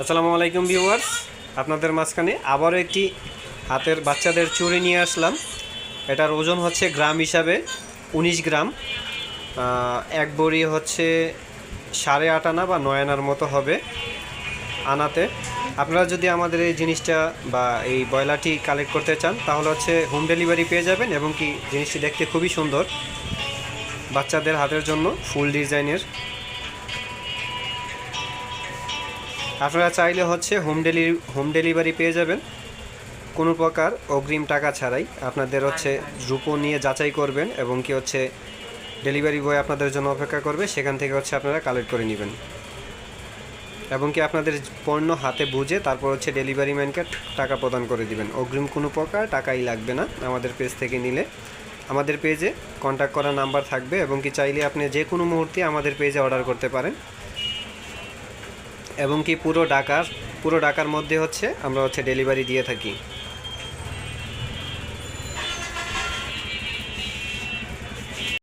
আসসালামু আলাইকুম ভিউয়ার্স। আপনাদের মাঝখানে আবারও একটি হাতের বাচ্চাদের চুড়ি নিয়ে আসলাম। এটার ওজন হচ্ছে গ্রাম হিসাবে উনিশ গ্রাম। এক বড়ি হচ্ছে সাড়ে আট আনা বা নয় আনার মতো হবে আনাতে। আপনারা যদি আমাদের এই জিনিসটা বা এই ব্রয়লারটি কালেক্ট করতে চান, তাহলে হচ্ছে হোম ডেলিভারি পেয়ে যাবেন এবং কি জিনিসটি দেখতে খুবই সুন্দর। বাচ্চাদের হাতের জন্য ফুল ডিজাইনের আপনারা চাইলে হচ্ছে হোম ডেলি হোম ডেলিভারি পেয়ে যাবেন। কোনো প্রকার অগ্রিম টাকা ছাড়াই আপনাদের হচ্ছে রূপো নিয়ে যাচাই করবেন এবং কি হচ্ছে ডেলিভারি বয় আপনাদের জন্য অপেক্ষা করবে, সেখান থেকে হচ্ছে আপনারা কালেক্ট করে নেবেন। এবং কি আপনাদের পণ্য হাতে বুঝে তারপর হচ্ছে ডেলিভারি ম্যানকে টাকা প্রদান করে দিবেন। অগ্রিম কোনো প্রকার টাকাই লাগবে না আমাদের পেজ থেকে নিলে। আমাদের পেজে কন্ট্যাক্ট করার নাম্বার থাকবে এবং কি চাইলে আপনি যে কোনো মুহূর্তে আমাদের পেজে অর্ডার করতে পারেন। এবং কি পুরো ঢাকার পুরো ঢাকার মধ্যে হচ্ছে আমরা হচ্ছে ডেলিভারি দিয়ে থাকি।